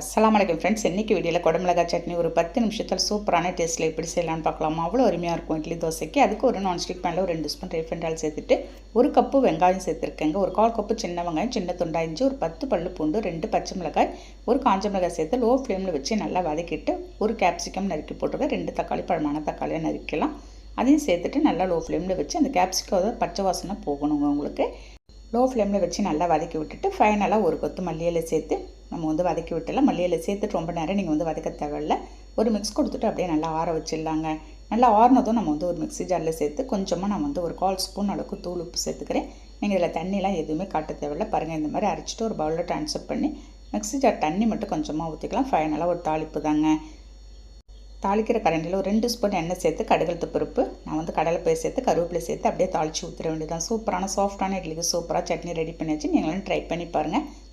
அஸ்லாம் வலைக்கம் ஃப்ரெண்ட்ஸ் இன்றைக்கி வீடியோவில் குடமிளகா சட்னி ஒரு பத்து நிமிஷத்தில் சூப்பரான டேஸ்ட்டில் எப்படி செய்யலாம்னு பார்க்கலாமா. அவ்வளோ அருமையாக இருக்கும். இட்லி தோசைக்கு அதுக்கு ஒரு நான்ஸ்டிக் பேனில் ஒரு ரெண்டு ஸ்பூன் ரீஃபைண்ட் ஆயில் சேர்த்துட்டு ஒரு கப்பு வெங்காயம் சேர்த்துருக்கேங்க. ஒரு கால் கப்பு சின்ன வெங்காயம் சின்ன துண்டா இஞ்சி ஒரு பத்து பல்லு பூண்டு ரெண்டு பச்சை மிளகாய் ஒரு காஞ்ச மிளகாய் சேர்த்து லோ ஃப்ளேமில் வச்சு நல்லா வதக்கிட்டு ஒரு கேப்சிகம் நறுக்கி போட்டுருக்கேன். ரெண்டு தக்காளி பழமான தக்காளியாக நறுக்கலாம் அதையும் சேர்த்துட்டு நல்லா லோ ஃப்ளேமில் வச்சு அந்த கேப்சிகம் பச்சை வாசனை போகணுங்க உங்களுக்கு. லோ ஃப்ளேமில் வச்சு நல்லா வதக்கி விட்டுட்டு ஃபைனலாக ஒரு கொத்து மல்லியில் சேர்த்து நம்ம வந்து வதக்கி விட்டுலாம் மல்லியில் சேர்த்துட்டு ரொம்ப நேரம் நீங்கள் வந்து வதக்க தேவையில்ல. ஒரு மிக்ஸ் கொடுத்துட்டு அப்படியே நல்லா ஆற வச்சிடலாங்க. நல்லா ஆறினதும் நம்ம வந்து ஒரு மிக்ஸி ஜாரில் சேர்த்து கொஞ்சமாக நான் வந்து ஒரு கால் ஸ்பூன் அளவுக்கு தூள் உப்பு சேர்த்துக்கிறேன். நீங்கள் இதில் தண்ணிலாம் எதுவுமே காட்ட தேவையில்ல. பாருங்கள் இந்த மாதிரி அரைச்சிட்டு ஒரு பவுலில் ட்ரான்ஸ்ஃபர் பண்ணி மிக்ஸி ஜார் தண்ணி மட்டும் கொஞ்சமாக ஊற்றிக்கலாம் ஃபைனலாக ஒரு தாளிப்பு தாங்க. தாளிக்கிற கரண்டியில் ஒரு ரெண்டு ஸ்பூன் எண்ணெய் சேர்த்து கடுகலத்து பருப்பு நான் வந்து கடலைப்பயிர் சேர்த்து கருவேப்பிலை சேர்த்து அப்படியே தாளித்து ஊற்றுற வேண்டியதான் சூப்பரான சாஃப்டான இட்லிக்கு சூப்பராக சட்னி ரெடி பண்ணியாச்சு நீங்களும் ட்ரை பண்ணி பாருங்கள்